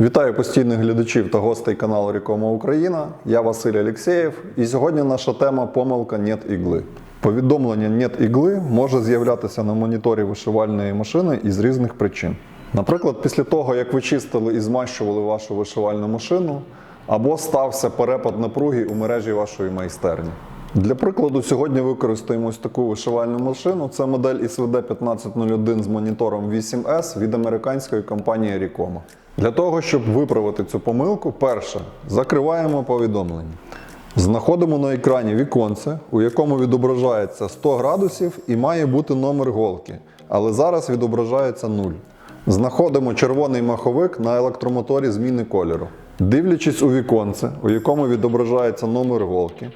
Вітаю постійних глядачів та гостей каналу Рікома Україна. Я Василь Алєксєєв і сьогодні наша тема помилка «нет ігли. Повідомлення «нет ігли може з'являтися на моніторі вишивальної машини із різних причин. Наприклад, після того, як ви чистили і змащували вашу вишивальну машину, або стався перепад напруги у мережі вашої майстерні. Для прикладу, сьогодні використаємо ось таку вишивальну машину. Це модель SVD 1501 з монітором 8S від американської компанії Ricoma. Для того, щоб виправити цю помилку, перше, закриваємо повідомлення. Знаходимо на екрані віконце, у якому відображається 100 градусів і має бути номер голки, але зараз відображається 0. Знаходимо червоний маховик на електромоторі зміни кольору. Дивлячись у віконце, у якому відображається номер голки,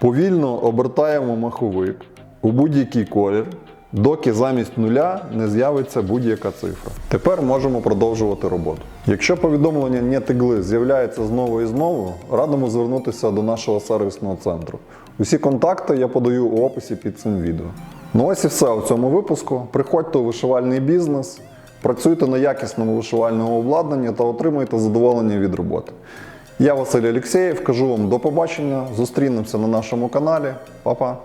Повільно обертаємо маховик у будь-який колір, доки замість нуля не з'явиться будь-яка цифра. Тепер можемо продовжувати роботу. Якщо повідомлення «нет ігли» з'являється знову і знову, радимо звернутися до нашого сервісного центру. Усі контакти я подаю у описі під цим відео. Ну ось і все у цьому випуску. Приходьте у вишивальний бізнес, працюйте на якісному вишивальному обладнанні та отримуйте задоволення від роботи. Я Василь Алєксєєв, кажу вам до побачення. Зустрінемося на нашому каналі. Па-па!